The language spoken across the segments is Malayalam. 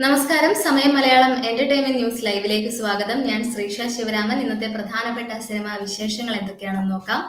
നമസ്കാരം. സമയം മലയാളം എന്റർടൈൻമെന്റ് ന്യൂസ് ലൈവിലേക്ക് സ്വാഗതം. ഞാൻ ശ്രീഷ ശിവരാമൻ. ഇന്നത്തെ പ്രധാനപ്പെട്ട സിനിമാ വിശേഷങ്ങൾ എന്തൊക്കെയാണെന്ന് നോക്കാം.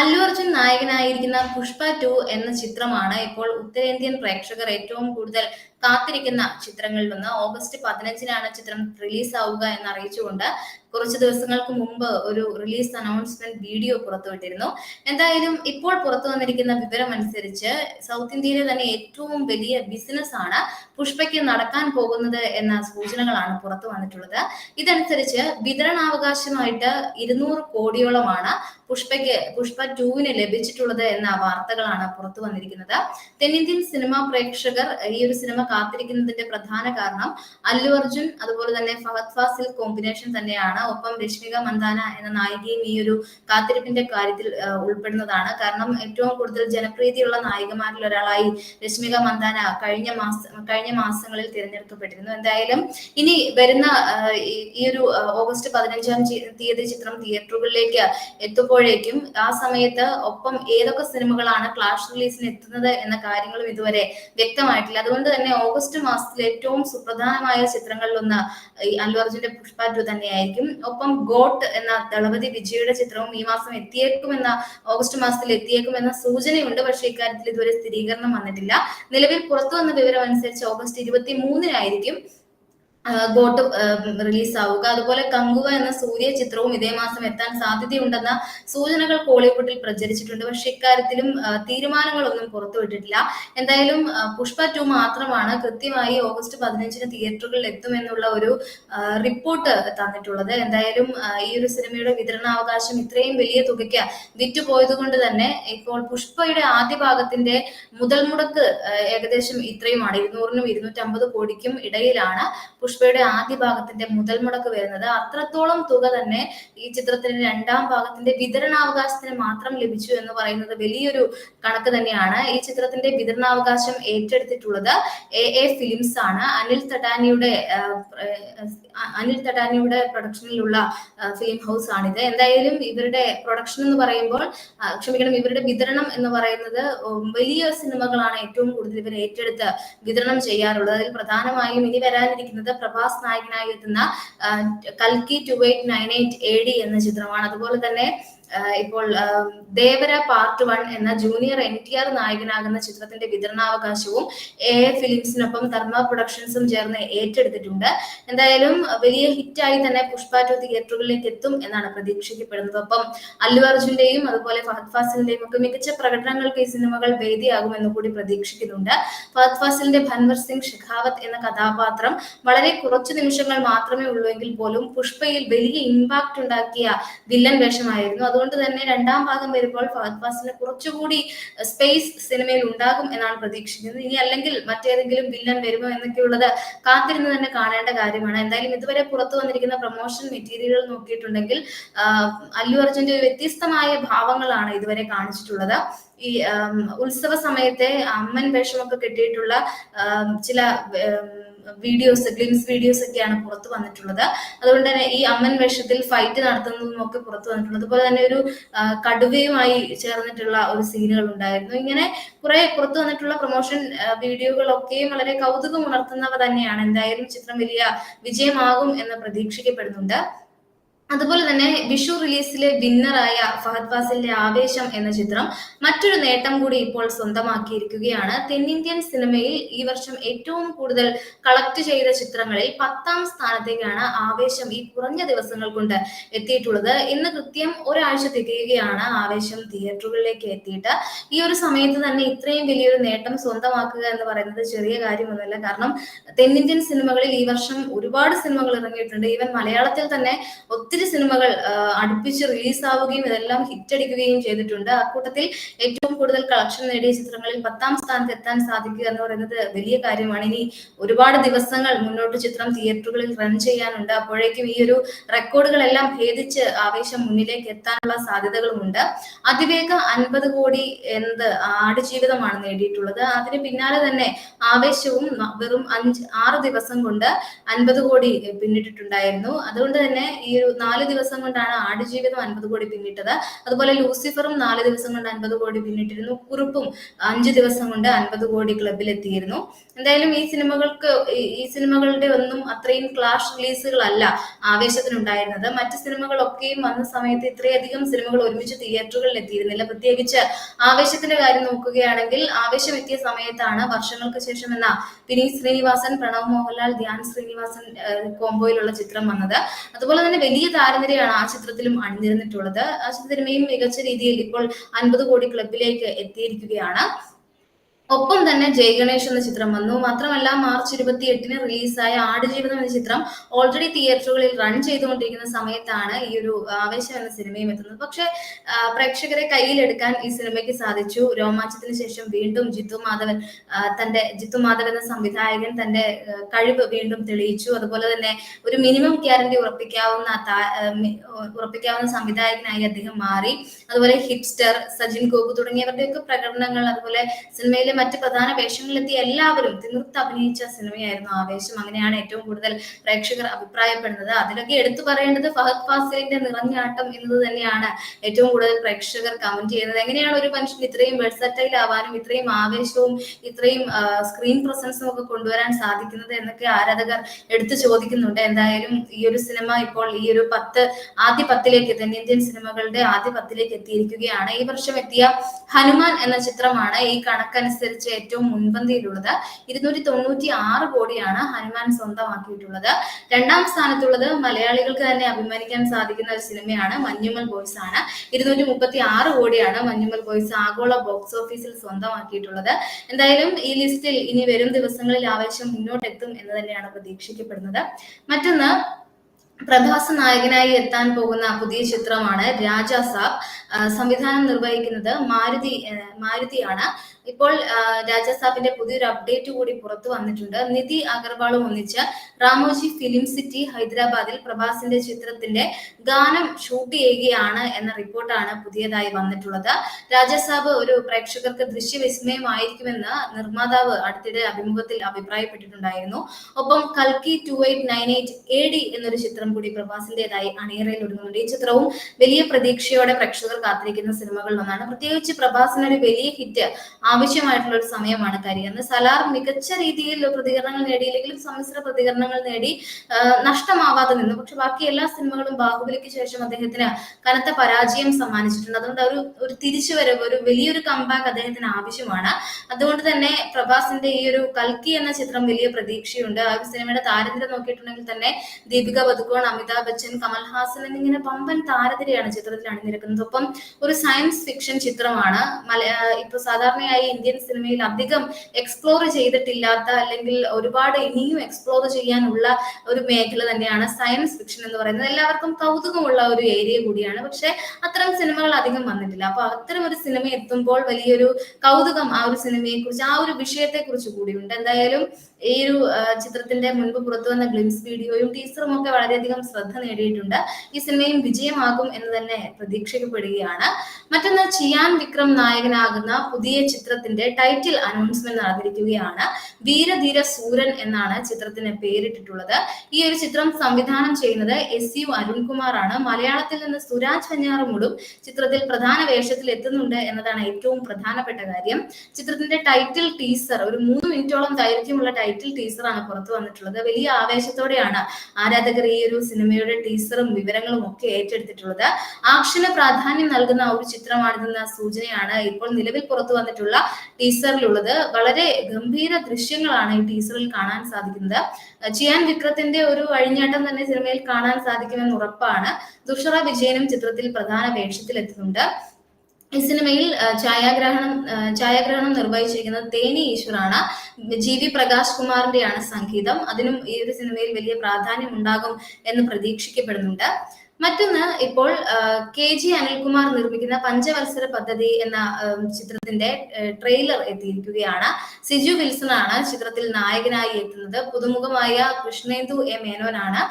അല്ലു അർജുൻ നായകനായിരിക്കുന്ന പുഷ്പ ടു എന്ന ചിത്രമാണ് ഇപ്പോൾ ഉത്തരേന്ത്യൻ പ്രേക്ഷകർ ഏറ്റവും കൂടുതൽ കാത്തിരിക്കുന്ന ചിത്രങ്ങളിൽ ഒന്ന്. ഓഗസ്റ്റ് പതിനഞ്ചിനാണ് ചിത്രം റിലീസ് ആവുക എന്ന് അറിയിച്ചുകൊണ്ട് കുറച്ച് ദിവസങ്ങൾക്ക് മുമ്പ് ഒരു റിലീസ് അനൗൺസ്മെന്റ് വീഡിയോ പുറത്തുവിട്ടിരുന്നു എന്തായാലും ഇപ്പോൾ പുറത്തു വന്നിരിക്കുന്ന വിവരം അനുസരിച്ച് സൗത്ത് ഇന്ത്യയിലെ തന്നെ ഏറ്റവും വലിയ ബിസിനസ് ആണ് പുഷ്പയ്ക്ക് നടക്കാൻ പോകുന്നത് എന്ന സൂചനകളാണ് പുറത്തു വന്നിട്ടുള്ളത്. ഇതനുസരിച്ച് വിതരണാവകാശമായിട്ട് ഇരുന്നൂറ് കോടിയോളമാണ് പുഷ്പയ്ക്ക് പുഷ്പ ടൂവിന് ലഭിച്ചിട്ടുള്ളത് എന്ന വാർത്തകളാണ് പുറത്തു വന്നിരിക്കുന്നത്. തെന്നിന്ത്യൻ സിനിമാ പ്രേക്ഷകർ ഈ ഒരു സിനിമ കാത്തിരിക്കുന്നതിന്റെ പ്രധാന കാരണം അല്ലു അർജുൻ അതുപോലെ തന്നെ ഫഹദ് ഫാസിൽ കോമ്പിനേഷൻ തന്നെയാണ് ഒപ്പം രശ്മിക മന്ദാന എന്ന നായികയും ഈ ഒരു കാത്തിരിപ്പിന്റെ കാര്യത്തിൽ ഉൾപ്പെടുന്നതാണ്. കാരണം ഏറ്റവും കൂടുതൽ ജനപ്രീതിയുള്ള നായികമാരിൽ ഒരാളായി രശ്മിക മന്ദാന കഴിഞ്ഞ മാസം കഴിഞ്ഞ മാസങ്ങളിൽ തിരഞ്ഞെടുക്കപ്പെട്ടിരുന്നു. എന്തായാലും ഇനി വരുന്ന ഈ- ഒരു ഓഗസ്റ്റ് പതിനഞ്ചാം തീയതി ചിത്രം തിയേറ്ററുകളിലേക്ക് എത്തുമ്പോഴേക്കും ആ സമയത്ത് ഒപ്പം ഏതൊക്കെ സിനിമകളാണ് ക്ലാഷ് റിലീസിന് എത്തുന്നത് എന്ന കാര്യങ്ങളും ഇതുവരെ വ്യക്തമായിട്ടില്ല. അതുകൊണ്ട് തന്നെ ഓഗസ്റ്റ് മാസത്തിൽ ഏറ്റവും സുപ്രധാനമായ ചിത്രങ്ങളിലൊന്ന് ഈ അല്ലു അർജുന്റെ പുഷ്പ തന്നെയായിരിക്കും. ഒപ്പം ഗോട്ട് എന്ന ദളപതി വിജയുടെ ചിത്രവും ഈ മാസം എത്തിയേക്കുമെന്ന ഓഗസ്റ്റ് മാസത്തിൽ എത്തിയേക്കുമെന്ന സൂചനയുണ്ട്. പക്ഷേ ഇക്കാര്യത്തിൽ ഇതുവരെ സ്ഥിരീകരണം വന്നിട്ടില്ല. നിലവിൽ പുറത്തു വന്ന വിവരം അനുസരിച്ച് ഓഗസ്റ്റ് ഇരുപത്തി മൂന്നിനായിരിക്കും ഗോട്ട് റിലീസ് ആവുക അതുപോലെ കങ്കുവ എന്ന സൂര്യ ചിത്രവും ഇതേ മാസം എത്താൻ സാധ്യതയുണ്ടെന്ന സൂചനകൾ കോളിവുഡിൽ പ്രചരിച്ചിട്ടുണ്ട്. പക്ഷെ ഇക്കാര്യത്തിലും തീരുമാനങ്ങളൊന്നും പുറത്തുവിട്ടിട്ടില്ല എന്തായാലും പുഷ്പ ടു മാത്രമാണ് കൃത്യമായി ഓഗസ്റ്റ് പതിനഞ്ചിന് തിയേറ്ററുകളിൽ എത്തുമെന്നുള്ള ഒരു റിപ്പോർട്ട് തന്നിട്ടുള്ളത്. എന്തായാലും ഈ ഒരു സിനിമയുടെ വിതരണാവകാശം ഇത്രയും വലിയ തുകയ്ക്ക് വിറ്റുപോയത് കൊണ്ട് തന്നെ ഇപ്പോൾ പുഷ്പയുടെ ആദ്യ ഭാഗത്തിന്റെ മുതൽ മുടക്ക് ഏകദേശം ഇത്രയുമാണ്. ഇരുന്നൂറിനും ഇരുന്നൂറ്റമ്പത് കോടിക്കും ഇടയിലാണ് പുഷ്പയുടെ ആദ്യ ഭാഗത്തിന്റെ മുതൽ മുടക്ക് വരുന്നത് അത്രത്തോളം തുക തന്നെ ഈ ചിത്രത്തിന്റെ രണ്ടാം ഭാഗത്തിന്റെ വിതരണാവകാശത്തിന് മാത്രം ലഭിച്ചു എന്ന് പറയുന്നത് വലിയൊരു കണക്ക് തന്നെയാണ്. ഈ ചിത്രത്തിന്റെ വിതരണാവകാശം ഏറ്റെടുത്തിട്ടുള്ളത് എ എ ഫിലിംസ് ആണ്. അനിൽ ആ, അനിൽ തട്ടാനിയുടെ പ്രൊഡക്ഷനിലുള്ള ഫിലിം ഹൗസ് ആണിത്. എന്തായാലും ഇവരുടെ പ്രൊഡക്ഷൻ എന്ന് പറയുമ്പോൾ ക്ഷമിക്കണം ഇവരുടെ വിതരണം എന്ന് പറയുന്നത് വലിയ സിനിമകളാണ് ഏറ്റവും കൂടുതൽ ഇവർ ഏറ്റെടുത്ത് വിതരണം ചെയ്യാറുള്ളത്. അതിൽ പ്രധാനമായും ഇനി വരാനിരിക്കുന്നത് പ്രഭാസ് നായകനായി എത്തുന്ന കൽക്കി two eight nine eight A D എന്ന ചിത്രമാണ്. അതുപോലെ തന്നെ ഇപ്പോൾ ദേവര പാർട്ട് വൺ എന്ന ജൂനിയർ എൻ ടി ആർ നായകനാകുന്ന ചിത്രത്തിന്റെ വിതരണാവകാശവും എ എ ഫിലിംസിനൊപ്പം ധർമ്മ പ്രൊഡക്ഷൻസും ചേർന്ന് ഏറ്റെടുത്തിട്ടുണ്ട്. എന്തായാലും വലിയ ഹിറ്റായി തന്നെ പുഷ്പ ടു തിയേറ്ററുകളിലേക്ക് എത്തും എന്നാണ് പ്രതീക്ഷിക്കപ്പെടുന്നത് ഒപ്പം അല്ലു അർജുന്റെയും അതുപോലെ ഫഹദ് ഫാസിലിന്റെയും ഒക്കെ മികച്ച പ്രകടനങ്ങൾക്ക് ഈ സിനിമകൾ വേദിയാകുമെന്ന് കൂടി പ്രതീക്ഷിക്കുന്നുണ്ട്. ഫഹദ് ഫാസിലിന്റെ ഭൻവർ സിംഗ് ഷെഖാവത്ത് എന്ന കഥാപാത്രം വളരെ കുറച്ചു നിമിഷങ്ങൾ മാത്രമേ ഉള്ളൂ എങ്കിൽ പോലും പുഷ്പയിൽ വലിയ ഇമ്പാക്ട് ഉണ്ടാക്കിയ വില്ലൻ വേഷമായിരുന്നു. അതുകൊണ്ട് തന്നെ രണ്ടാം ഭാഗം വരുമ്പോൾ ഫഹദ് ഫാസിലിന് കുറച്ചുകൂടി സ്പേസ് സിനിമയിൽ ഉണ്ടാകും എന്നാണ് പ്രതീക്ഷിക്കുന്നത്. ഇനി അല്ലെങ്കിൽ മറ്റേതെങ്കിലും വില്ലൻ വരുമോ എന്നൊക്കെയുള്ളത് കാത്തിരുന്ന് തന്നെ കാണേണ്ട കാര്യമാണ്. എന്തായാലും ഇതുവരെ പുറത്തു വന്നിരിക്കുന്ന പ്രൊമോഷൻ മെറ്റീരിയലുകൾ നോക്കിയിട്ടുണ്ടെങ്കിൽ അല്ലു അർജുന്റെ വ്യത്യസ്തമായ ഭാവങ്ങളാണ് ഇതുവരെ കാണിച്ചിട്ടുള്ളത്. ഈ ഉത്സവ സമയത്തെ അമ്മൻ വേഷമൊക്കെ കിട്ടിയിട്ടുള്ള ചില വീഡിയോസ് ഗ്ലിംസ് വീഡിയോസ് ഒക്കെയാണ് പുറത്ത് വന്നിട്ടുള്ളത്. അതുകൊണ്ട് തന്നെ ഈ അമ്മൻ വേഷത്തിൽ ഫൈറ്റ് നടത്തുന്നതും ഒക്കെ പുറത്തു വന്നിട്ടുള്ളത്. അതുപോലെ തന്നെ ഒരു കടുവയുമായി ചേർന്നിട്ടുള്ള ഒരു സീനുകൾ ഉണ്ടായിരുന്നു. ഇങ്ങനെ കുറെ പുറത്തു വന്നിട്ടുള്ള പ്രൊമോഷൻ വീഡിയോകളൊക്കെയും വളരെ കൗതുകം ഉണർത്തുന്നവ തന്നെയാണ്. എന്തായാലും ചിത്രം വലിയ വിജയമാകും എന്ന് പ്രതീക്ഷിക്കപ്പെടുന്നുണ്ട്. അതുപോലെ തന്നെ വിഷു റിലീസിലെ വിന്നറായ ഫഹദ് ഫാസിലിന്റെ ആവേശം എന്ന ചിത്രം മറ്റൊരു നേട്ടം കൂടി ഇപ്പോൾ സ്വന്തമാക്കിയിരിക്കുകയാണ്. തെന്നിന്ത്യൻ സിനിമയിൽ ഈ വർഷം ഏറ്റവും കൂടുതൽ കളക്ട് ചെയ്ത ചിത്രങ്ങളിൽ പത്താം സ്ഥാനത്തേക്കാണ് ആവേശം ഈ കുറഞ്ഞ ദിവസങ്ങൾ കൊണ്ട് എത്തിയിട്ടുള്ളത്. ഇന്ന് കൃത്യം ഒരാഴ്ച തികയുകയാണ് ആവേശം തിയേറ്ററുകളിലേക്ക് എത്തിയിട്ട്. ഈ ഒരു സമയത്ത് തന്നെ ഇത്രയും വലിയൊരു നേട്ടം സ്വന്തമാക്കുക എന്ന് പറയുന്നത് ചെറിയ കാര്യമൊന്നുമല്ല. കാരണം തെന്നിന്ത്യൻ സിനിമകളിൽ ഈ വർഷം ഒരുപാട് സിനിമകൾ ഇറങ്ങിയിട്ടുണ്ട്. ഈവൻ മലയാളത്തിൽ തന്നെ ഒത്തിരി സിനിമകൾ അടുപ്പിച്ച് റിലീസ് ആവുകയും ഇതെല്ലാം ഹിറ്റ് അടിക്കുകയും ചെയ്തിട്ടുണ്ട്. അക്കൂട്ടത്തിൽ ഏറ്റവും കൂടുതൽ കളക്ഷൻ നേടിയ ചിത്രങ്ങളിൽ പത്താം സ്ഥാനത്ത് എത്താൻ സാധിക്കുക എന്ന് പറയുന്നത് വലിയ കാര്യമാണ്. ഇനി ഒരുപാട് ദിവസങ്ങൾ മുന്നോട്ട് ചിത്രം തിയേറ്ററുകളിൽ റൺ ചെയ്യാനുണ്ട്. അപ്പോഴേക്കും ഈ ഒരു റെക്കോർഡുകളെല്ലാം ഭേദിച്ച് ആവേശം മുന്നിലേക്ക് എത്താനുള്ള സാധ്യതകളുമുണ്ട്. അതിവേഗ അൻപത് കോടി എന്നത് ആടുജീവിതമാണ് നേടിയിട്ടുള്ളത്. അതിന് പിന്നാലെ തന്നെ ആവേശവും വെറും അഞ്ച് ആറ് ദിവസം കൊണ്ട് അൻപത് കോടി പിന്നിട്ടിട്ടുണ്ടായിരുന്നു. അതുകൊണ്ട് തന്നെ ഈ ഒരു നാല് ദിവസം കൊണ്ടാണ് ആടുജീവിതം അൻപത് കോടി പിന്നിട്ടത്. അതുപോലെ ലൂസിഫറും നാല് ദിവസം കൊണ്ട് അൻപത് കോടി പിന്നിട്ടിരുന്നു. കുറുപ്പും അഞ്ച് ദിവസം കൊണ്ട് അൻപത് കോടി ക്ലബിൽ എത്തിയിരുന്നു. എന്തായാലും ഈ സിനിമകൾക്ക് ഈ- സിനിമകളുടെ ഒന്നും അത്രയും ക്ലാഷ് റിലീസുകളല്ല ആവേശത്തിനുണ്ടായിരുന്നത്. മറ്റ് സിനിമകളൊക്കെയും വന്ന സമയത്ത് ഇത്രയധികം സിനിമകൾ ഒരുമിച്ച് തിയേറ്ററുകളിൽ എത്തിയിരുന്നില്ല. പ്രത്യേകിച്ച് ആവേശത്തിന്റെ കാര്യം നോക്കുകയാണെങ്കിൽ ആവേശം എത്തിയ സമയത്താണ് വർഷങ്ങൾക്ക് ശേഷം എന്ന വിനീത് ശ്രീനിവാസൻ പ്രണവ് മോഹൻലാൽ ധ്യാൻ ശ്രീനിവാസൻ കോംബോയിലുള്ള ചിത്രം വന്നത്. അതുപോലെ തന്നെ വലിയ താരനിരയാണ് ആ ചിത്രത്തിലും അണിനിരന്നിട്ടുള്ളത്. ആ സിനിമയും മികച്ച രീതിയിൽ ഇപ്പോൾ അൻപത് കോടി ക്ലബിലേക്ക് എത്തിയിരിക്കുകയാണ്. ഒപ്പം തന്നെ ജയ് ഗണേഷ് എന്ന ചിത്രം വന്നു. മാത്രമല്ല മാർച്ച് ഇരുപത്തി എട്ടിന് റിലീസായ ആടുജീവിതം എന്ന ചിത്രം ഓൾറെഡി തിയേറ്ററുകളിൽ റൺ ചെയ്തുകൊണ്ടിരിക്കുന്ന സമയത്താണ് ഈ ഒരു ആവേശം എന്ന സിനിമയും എത്തുന്നത്. പക്ഷെ പ്രേക്ഷകരെ കയ്യിലെടുക്കാൻ ഈ സിനിമയ്ക്ക് സാധിച്ചു. രോമാഞ്ചത്തിന് ശേഷം വീണ്ടും ജിത്തു മാധവൻ തന്റെ ജിത്തു മാധവൻ എന്ന സംവിധായകൻ തന്റെ കഴിവ് വീണ്ടും തെളിയിച്ചു. അതുപോലെ തന്നെ ഒരു മിനിമം ഗ്യാരണ്ടി ഉറപ്പിക്കാവുന്ന ഉറപ്പിക്കാവുന്ന സംവിധായകനായി അദ്ദേഹം മാറി. അതുപോലെ ഹിപ്സ്റ്റർ സജിൻ ഗോപു തുടങ്ങിയവരുടെയൊക്കെ പ്രകടനങ്ങൾ അതുപോലെ സിനിമയിലെ മറ്റ് പ്രധാന വേഷങ്ങളിലെത്തിയ എല്ലാവരും തിമിർത്ത് അഭിനയിച്ച സിനിമയായിരുന്നു ആവേശം. അങ്ങനെയാണ് ഏറ്റവും കൂടുതൽ പ്രേക്ഷകർ അഭിപ്രായപ്പെടുന്നത്. അതിലൊക്കെ എടുത്തു പറയേണ്ടത് ഫഹദ് ഫാസിലിന്റെ നിറഞ്ഞാട്ടം എന്നത് തന്നെയാണ് ഏറ്റവും കൂടുതൽ പ്രേക്ഷകർ കമന്റ് ചെയ്യുന്നത്. എങ്ങനെയാണ് ഒരു മനുഷ്യൻ ഇത്രയും വെഴ്സറ്റൈൽ ആവാനും ഇത്രയും ആവേശവും ഇത്രയും സ്ക്രീൻ പ്രസൻസും ഒക്കെ കൊണ്ടുവരാൻ സാധിക്കുന്നത് എന്നൊക്കെ ആരാധകർ എടുത്തു ചോദിക്കുന്നുണ്ട്. എന്തായാലും ഈ ഒരു സിനിമ ഇപ്പോൾ ഈ ഒരു പത്ത് ആദ്യ പത്തിലേക്ക് തെന്നിന്ത്യൻ സിനിമകളുടെ ആദ്യ പത്തിലേക്ക് എത്തിയിരിക്കുകയാണ്. ഈ വർഷം എത്തിയ ഹനുമാൻ എന്ന ചിത്രമാണ് ഈ കണക്കനുസരിച്ച് ഏറ്റവും മുൻപന്തിയിലുള്ളത്. ഇരുന്നൂറ്റി തൊണ്ണൂറ്റി ആറ് കോടിയാണ് ഹനുമാൻ സ്വന്തമാക്കിയിട്ടുള്ളത്. രണ്ടാം സ്ഥാനത്തുള്ളത് മലയാളികൾക്ക് തന്നെ അഭിമാനിക്കാൻ സാധിക്കുന്ന ഒരു സിനിമയാണ് മഞ്ഞുമൽ ബോയ്സ് ആണ്. ഇരുന്നൂറ്റി മുപ്പത്തി ആറ് കോടിയാണ് മഞ്ഞുമൽ ബോയ്സ് ആഗോള ബോക്സ് ഓഫീസിൽ സ്വന്തമാക്കിയിട്ടുള്ളത്. എന്തായാലും ഈ ലിസ്റ്റിൽ ഇനി വരും ദിവസങ്ങളിൽ ആവേശം മുന്നോട്ടെത്തും എന്ന് തന്നെയാണ് പ്രതീക്ഷിക്കപ്പെടുന്നത്. മറ്റൊന്ന് പ്രഭാസ് നായകനായി എത്താൻ പോകുന്ന പുതിയ ചിത്രമാണ് രാജാ സാബ്. സംവിധാനം നിർവഹിക്കുന്നത് മാരുതി മാരുതിയാണ്. ഇപ്പോൾ രാജാസാബിന്റെ പുതിയൊരു അപ്ഡേറ്റ് കൂടി പുറത്തു വന്നിട്ടുണ്ട്. നിധി അഗർവാളും ഒന്നിച്ച് റാമോജി ഫിലിം സിറ്റി ഹൈദരാബാദിൽ പ്രഭാസിന്റെ ചിത്രത്തിന്റെ ഗാനം ഷൂട്ട് ചെയ്യുകയാണ് എന്ന റിപ്പോർട്ടാണ് പുതിയതായി വന്നിട്ടുള്ളത്. രാജാസാബ് ഒരു പ്രേക്ഷകർക്ക് ദൃശ്യവിസ്മയമായിരിക്കുമെന്ന് നിർമ്മാതാവ് അടുത്തിടെ അഭിമുഖത്തിൽ അഭിപ്രായപ്പെട്ടിട്ടുണ്ടായിരുന്നു. ഒപ്പം കൽക്കി two eight nine eight A D എന്നൊരു ചിത്രം കൂടി പ്രഭാസിന്റേതായി അണിയറയിൽ ഒരുങ്ങുന്നുണ്ട്. ഈ ചിത്രവും വലിയ പ്രതീക്ഷയോടെ പ്രേക്ഷകർ കാത്തിരിക്കുന്ന സിനിമകളിൽ ഒന്നാണ് പ്രത്യേകിച്ച് പ്രഭാസിന് ഒരു വലിയ ഹിറ്റ് ആവശ്യമായിട്ടുള്ള ഒരു സമയമാണ് കരിയറിന് സലാർ മികച്ച രീതിയിൽ പ്രതികരണങ്ങൾ നേടിയില്ലെങ്കിലും സമ്മിശ്ര പ്രതികരണങ്ങൾ നേടി നഷ്ടമാവാതെ നിന്നു. പക്ഷെ ബാക്കി എല്ലാ സിനിമകളും ബാഹുബലിക്ക് ശേഷം അദ്ദേഹത്തിന് കനത്ത പരാജയം സമ്മാനിച്ചിട്ടുണ്ട്. അതുകൊണ്ട് ഒരു ഒരു തിരിച്ചുവരവ് ഒരു വലിയൊരു കമ്പാക്ക് അദ്ദേഹത്തിന് ആവശ്യമാണ്. അതുകൊണ്ട് തന്നെ പ്രഭാസിന്റെ ഈ ഒരു കൽക്കി എന്ന ചിത്രം വലിയ പ്രതീക്ഷയുണ്ട്. ആ സിനിമയുടെ താരനിര നോക്കിയിട്ടുണ്ടെങ്കിൽ തന്നെ ദീപിക പതുക്കോൺ അമിതാഭ് ബച്ചൻ കമൽഹാസൻ എന്നിങ്ങനെ പമ്പൻ താരതിരയാണ് ചിത്രത്തിൽ അണിനിരക്കുന്നത്. ഒപ്പം ഒരു സയൻസ് ഫിക്ഷൻ ചിത്രമാണ്. ഇപ്പൊ സാധാരണയായി ഇന്ത്യൻ സിനിമയിൽ അധികം എക്സ്പ്ലോർ ചെയ്തിട്ടില്ലാത്ത അല്ലെങ്കിൽ ഒരുപാട് ഇനിയും എക്സ്പ്ലോർ ചെയ്യാനുള്ള ഒരു മേഖല തന്നെയാണ് സയൻസ് ഫിക്ഷൻ എന്ന് പറയുന്നത്. എല്ലാവർക്കും കൗതുകമുള്ള ഒരു ഏരിയ കൂടിയാണ്. പക്ഷെ അത്തരം സിനിമകൾ അധികം വന്നിട്ടില്ല. അപ്പൊ അത്തരം ഒരു സിനിമ എത്തുമ്പോൾ വലിയൊരു കൗതുകം ആ ഒരു സിനിമയെ കുറിച്ച് ആ ഒരു വിഷയത്തെ കുറിച്ച് കൂടിയുണ്ട്. എന്തായാലും ഈ ഒരു ചിത്രത്തിന്റെ മുൻപ് പുറത്തു വന്ന ഗ്ലിംസ് വീഡിയോയും ടീസറും ഒക്കെ വളരെയധികം ശ്രദ്ധ നേടിയിട്ടുണ്ട്. ഈ സിനിമയും വിജയമാകും എന്ന് തന്നെ പ്രതീക്ഷിക്കപ്പെടുകയാണ്. മറ്റൊന്ന് ചിയാൻ വിക്രം നായകനാകുന്ന പുതിയ ചിത്രത്തിന്റെ ടൈറ്റിൽ അനൗൺസ്മെന്റ് നടന്നിരിക്കുകയാണ്. വീരധീര സൂരൻ എന്നാണ് ചിത്രത്തിന് പേരിട്ടിട്ടുള്ളത്. ഈ ഒരു ചിത്രം സംവിധാനം ചെയ്യുന്നത് എസ് യു അരുൺകുമാറാണ്. മലയാളത്തിൽ നിന്ന് സുരാജ് വെഞ്ഞാറുമൂടും ചിത്രത്തിൽ പ്രധാന വേഷത്തിൽ എത്തുന്നുണ്ട് എന്നതാണ് ഏറ്റവും പ്രധാനപ്പെട്ട കാര്യം. ചിത്രത്തിന്റെ ടൈറ്റിൽ ടീസർ ഒരു മൂന്ന് മിനിറ്റോളം ദൈർഘ്യമുള്ള ടീസറാണ് പുറത്തു വന്നിട്ടുള്ളത്. വലിയ ആവേശത്തോടെയാണ് ആരാധകർ ഈ ഒരു സിനിമയുടെ ടീസറും വിവരങ്ങളും ഒക്കെ ഏറ്റെടുത്തിട്ടുള്ളത്. ആക്ഷന് പ്രാധാന്യം നൽകുന്ന ഒരു ചിത്രമാണിതെന്ന സൂചനയാണ് ഇപ്പോൾ നിലവിൽ പുറത്തു വന്നിട്ടുള്ള ടീസറിലുള്ളത് വളരെ ഗംഭീര ദൃശ്യങ്ങളാണ് ഈ ടീസറിൽ കാണാൻ സാധിക്കുന്നത്. ചിയാൻ വിക്രത്തിന്റെ ഒരു അഴിഞ്ഞാട്ടം തന്നെ സിനിമയിൽ കാണാൻ സാധിക്കുമെന്ന് ഉറപ്പാണ്. ദുഷറ വിജയനും ചിത്രത്തിൽ പ്രധാന വേഷത്തിൽ എത്തുന്നുണ്ട് ഈ സിനിമയിൽ ഛായാഗ്രഹണം ഛായാഗ്രഹണം നിർവഹിച്ചിരിക്കുന്നത് തേനി ഈശ്വറാണ്. ജി വി പ്രകാശ് കുമാറിന്റെയാണ് സംഗീതം. അതിനും ഈ ഒരു സിനിമയിൽ വലിയ പ്രാധാന്യം ഉണ്ടാകും എന്ന് പ്രതീക്ഷിക്കപ്പെടുന്നുണ്ട്. മറ്റൊന്ന് ഇപ്പോൾ കെ ജി അനിൽകുമാർ നിർമ്മിക്കുന്ന പഞ്ചവത്സര പദ്ധതി എന്ന ചിത്രത്തിന്റെ ട്രെയിലർ എത്തിയിരിക്കുകയാണ്. സിജു വിൽസൺ ആണ് ചിത്രത്തിൽ നായകനായി എത്തുന്നത്. പുതുമുഖമായ കൃഷ്ണേന്ദു എ. മേനോനാണ്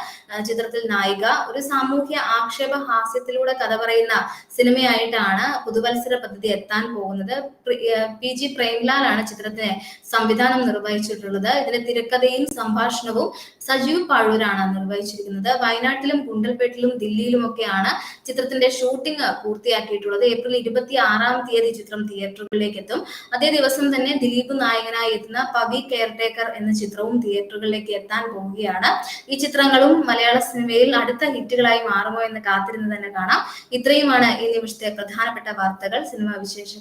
ചിത്രത്തിൽ നായിക. ഒരു സാമൂഹ്യ ആക്ഷേപ ഹാസ്യത്തിലൂടെ കഥ പറയുന്ന സിനിമയായിട്ടാണ് പുതുവത്സര പദ്ധതി എത്താൻ പോകുന്നത്. പി. ജി. പ്രേംലാലാണ് ചിത്രത്തിന് സംവിധാനം നിർവഹിച്ചിട്ടുള്ളത്. ഇതിന്റെ തിരക്കഥയും സംഭാഷണവും സജീവ് പാഴൂരാണ് നിർവഹിച്ചിരിക്കുന്നത്. വയനാട്ടിലും ഗുണ്ടൽപേട്ടിലും ദില്ലിയിലും ദില്ലിയിലുമൊക്കെയാണ് ചിത്രത്തിന്റെ ഷൂട്ടിംഗ് പൂർത്തിയാക്കിയിട്ടുള്ളത്. ഏപ്രിൽ ഇരുപത്തി ആറാം തീയതി ചിത്രം തിയേറ്ററുകളിലേക്ക് എത്തും അതേ ദിവസം തന്നെ ദിലീപ് നായകനായി എത്തുന്ന പവി കെയർടേക്കർ എന്ന ചിത്രവും തിയേറ്ററുകളിലേക്ക് എത്താൻ പോവുകയാണ്. ഈ ചിത്രങ്ങളും മലയാള സിനിമയിൽ അടുത്ത ഹിറ്റുകളായി മാറുമോ എന്ന് കാത്തിരുന്ന് തന്നെ കാണാം. ഇത്രയുമാണ് ഈ നിമിഷത്തെ പ്രധാനപ്പെട്ട വാർത്തകൾ. സിനിമാ വിശേഷങ്ങൾ